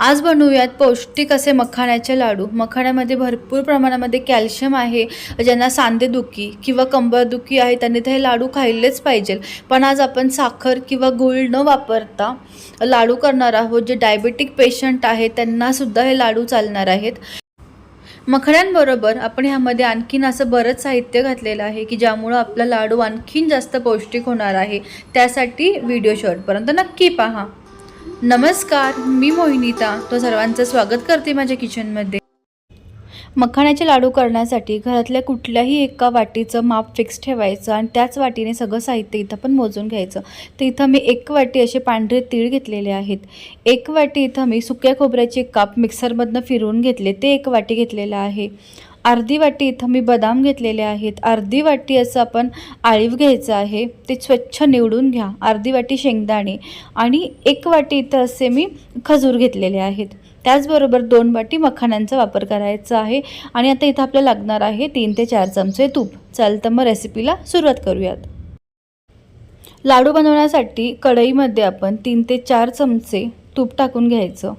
आज बनवूयात पौष्टिक असे मखाण्याचे लाडू. मखाण्यामध्ये भरपूर प्रमाणामध्ये कॅल्शियम आहे ज्यांना सांधेदुखी किंवा कंबरदुखी आहे त्यांनी ते हे लाडू खाल्लेच पाहिजे. पण आज आपण साखर किंवा गूळ न वापरता लाडू करणार आहोत जे डायबेटिक पेशंट आहे त्यांनासुद्धा हे लाडू चालणार आहेत. मखण्यांबरोबर आपण ह्यामध्ये आणखीन असं बरंच साहित्य घातलेलं आहे की ज्यामुळं आपला लाडू आणखीन जास्त पौष्टिक होणार आहे. त्यासाठी व्हिडिओ शेवटपर्यंत नक्की पहा. नमस्कार मी मोहिनीता. तो सर्वांचं स्वागत करते माझ्या किचनमध्ये. मखाण्याचे लाडू करण्यासाठी घरातल्या कुठल्याही एका वाटीचं माप फिक्स ठेवायचं आणि त्याच वाटीने सगळं साहित्य इथं पण मोजून घ्यायचं. तर इथं मी एक वाटी असे पांढरे तीळ घेतलेले आहेत. एक वाटी इथं मी सुक्या खोबऱ्याचे काप मिक्सरमधनं फिरवून घेतले. ते एक वाटी घेतलेलं आहे. अर्धी वाटी इथं मी बदाम घेतलेले आहेत. अर्धी वाटी असं आपण आळीव घ्यायचं आहे. ते स्वच्छ निवडून घ्या. अर्धी वाटी शेंगदाणे आणि एक वाटी इथं असे मी खजूर घेतलेले आहेत. त्याचबरोबर दोन वाटी मखाण्यांचा वापर करायचा आहे. आणि आता इथं आपल्याला लागणार आहे तीन ते चार चमचे तूप. चल तर मग रेसिपीला सुरुवात करूयात. लाडू बनवण्यासाठी कढईमध्ये आपण तीन ते चार चमचे तूप टाकून घ्यायचं.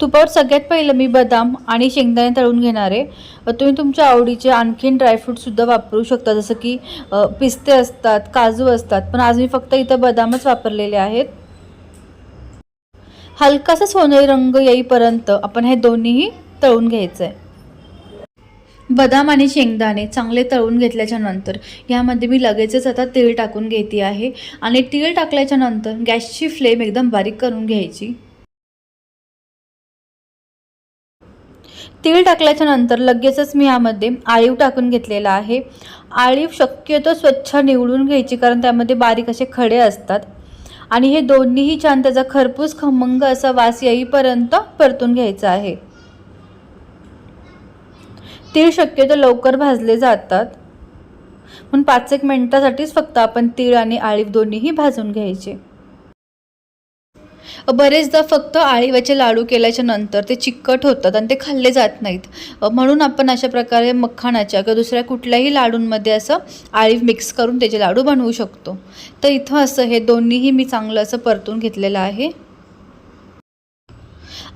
तुपावर सगळ्यात पहिलं मी बदाम आणि शेंगदाणे तळून घेणार आहे. तुम्ही तुमच्या आवडीचे आणखीन ड्रायफ्रूटसुद्धा वापरू शकता जसं की पिस्ते असतात काजू असतात पण आज मी फक्त इथं बदामच वापरलेले आहेत. हलकासा सोनेरी रंग येईपर्यंत आपण हे दोन्हीही तळून घ्यायचं आहे बदाम आणि शेंगदाणे चांगले तळून घेतल्याच्या नंतर यामध्ये मी लगेचच आता तीळ टाकून घेते आहे. आणि तीळ टाकल्याच्या नंतर गॅसची फ्लेम एकदम बारीक करून घ्यायची. तीळ टाकल्याच्या नंतर लगेचच मी यामध्ये आळीव टाकून घेतलेला आहे. आळीव शक्यतो स्वच्छ निवडून घ्यायची कारण त्यामध्ये बारीक असे खडे असतात. आणि हे दोन्हीही छान त्याचा खरपूस खमंग असा वास येईपर्यंत परतून घ्यायचा आहे. तीळ शक्यतो लवकर भाजले जातात. म्हणून पाच एक मिनटासाठीच फक्त आपण तीळ आणि आळीव दोन्हीही भाजून घ्यायचे. बरेचदा फक्त आळीवाचे लाडू केल्याच्यानंतर ते चिकट होतात आणि ते खाल्ले जात नाहीत. म्हणून आपण अशा प्रकारे मखाणाच्या किंवा दुसऱ्या कुठल्याही लाडूंमध्ये असं आळीव मिक्स करून त्याचे लाडू बनवू शकतो. तर इथं असं हे दोन्हीही मी चांगलं असं परतून घेतलेलं आहे.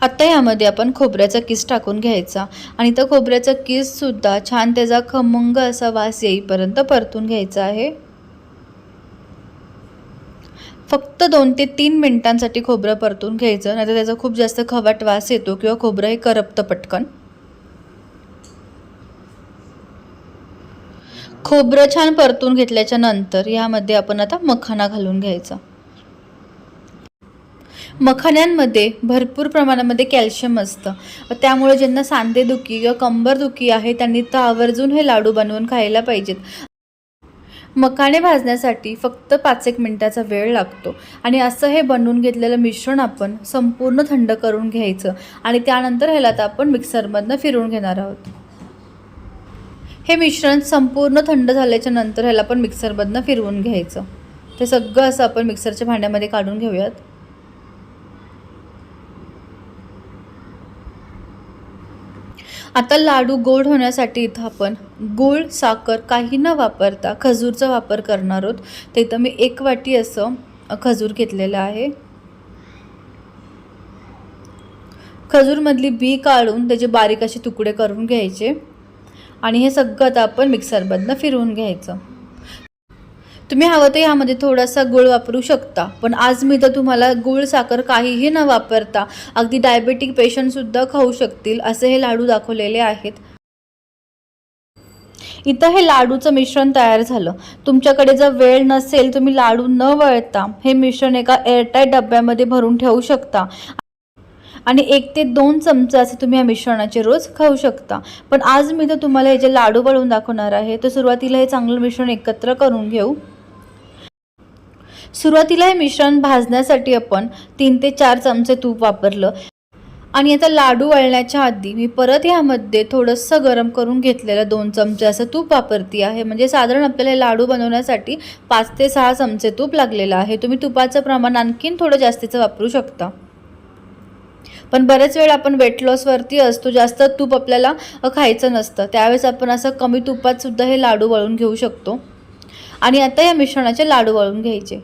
आत्ता यामध्ये आपण खोबऱ्याचा किस टाकून घ्यायचा आणि तर खोबऱ्याचा किससुद्धा छान त्याचा खमंग असा वास येईपर्यंत परतून घ्यायचा आहे. फक्त दोन ते तीन मिनिटांसाठी खोबरं परतून घ्यायचं नाहीतर त्याचा खूप जास्त खवाट वास येतो किंवा खोबरं हे करपतं पटकन. खोबरं छान परतून घेतल्याच्या नंतर यामध्ये आपण आता मखाना घालून घ्यायचा. मखाण्यांमध्ये भरपूर प्रमाणामध्ये कॅल्शियम असतं. त्यामुळे ज्यांना सांधेदुखी किंवा कंबरदुखी आहे त्यांनी तर आवर्जून हे लाडू बनवून खायला पाहिजेत. मखाणे भाजण्यासाठी फक्त पाच एक मिनटाचा वेळ लागतो. आणि असं हे बनवून घेतलेलं मिश्रण आपण संपूर्ण थंड करून घ्यायचं आणि त्यानंतर ह्याला आता आपण मिक्सरमधनं फिरवून घेणार आहोत. हे मिश्रण संपूर्ण थंड झाल्याच्यानंतर ह्याला आपण मिक्सरमधनं फिरवून घ्यायचं. ते सगळं असं आपण मिक्सरच्या भांड्यामध्ये काढून घेऊयात. आता लाडू गोड होण्यासाठी इथं आपण गूळ साखर काही न वापरता खजूरचा वापर करणार आहोत. तर इथं मी एक वाटी असं खजूर घेतलेलं आहे. खजूरमधली बी काढून त्याचे बारीक असे तुकडे करून घ्यायचे. आणि हे सगळं आता आपण मिक्सरमधनं फिरवून घ्यायचं. तुम्ही हवं तर ह्यामध्ये थोडासा गुळ वापरू शकता. पण आज मी तर तुम्हाला गुळ साखर काहीही न वापरता अगदी डायबेटिक पेशंटसुद्धा खाऊ शकतील असे हे लाडू दाखवलेले आहेत. इथं हे लाडूचं मिश्रण तयार झालं. तुमच्याकडे जर वेळ नसेल तुम्ही लाडू न वळता हे मिश्रण एका एअरटाईट डब्यामध्ये भरून ठेवू शकता. आणि एक ते दोन चमचे असे तुम्ही या मिश्रणाचे रोज खाऊ शकता. पण आज मी तर तुम्हाला हे जे लाडू वळून दाखवणार आहे तर सुरुवातीला हे चांगलं मिश्रण एकत्र करून घेऊ. सुरुवातीला हे मिश्रण भाजण्यासाठी आपण तीन ते चार चमचे तूप वापरलं. आणि आता लाडू वळण्याच्या आधी मी परत ह्यामध्ये थोडंसं गरम करून घेतलेलं दोन चमचे असं तूप वापरती आहे. म्हणजे साधारण आपल्याला हे लाडू बनवण्यासाठी पाच ते सहा चमचे तूप लागलेलं आहे. तुम्ही तुपाचं प्रमाण आणखीन थोडं जास्तीचं वापरू शकता. पण बरेच वेळ आपण वेट लॉसवरती असतो जास्त तूप आपल्याला खायचं नसतं. त्यावेळेस आपण असं कमी तुपात सुद्धा हे लाडू वळून घेऊ शकतो. आणि आता या मिश्रणाचे लाडू वळून घ्यायचे.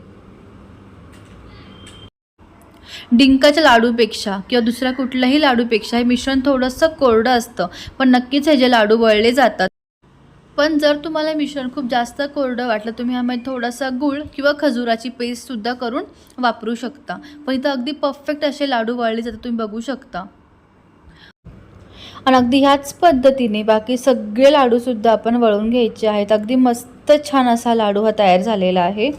डिंकाच्या लाडूपेक्षा किंवा दुसऱ्या कुठल्याही लाडूपेक्षा हे मिश्रण थोडंसं कोरडं असतं. पण नक्कीच हे जे लाडू वळले जातात. पण जर तुम्हाला मिश्रण खूप जास्त कोरडं वाटलं तुम्ही ह्यामध्ये थोडासा गूळ किंवा खजुराची पेस्टसुद्धा करून वापरू शकता. पण इथं अगदी परफेक्ट असे लाडू वळले जातात तुम्ही बघू शकता. आणि अगदी ह्याच पद्धतीने बाकी सगळे लाडूसुद्धा आपण वळून घ्यायचे आहेत. अगदी मस्त छान असा लाडू हा तयार झालेला आहे.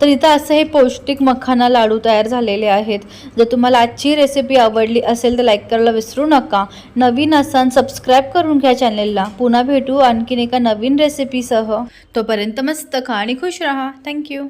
तर इथं असं हे पौष्टिक मखाना लाडू तयार झालेले आहेत. जर तुम्हाला आजची रेसिपी आवडली असेल तर लाईक करायला विसरू नका. नवीन असाल सबस्क्राईब करून घ्या चॅनेलला पुन्हा भेटू आणखीन एका नवीन रेसिपीसह तोपर्यंत मस्त खा आणि खुश राहा. थँक्यू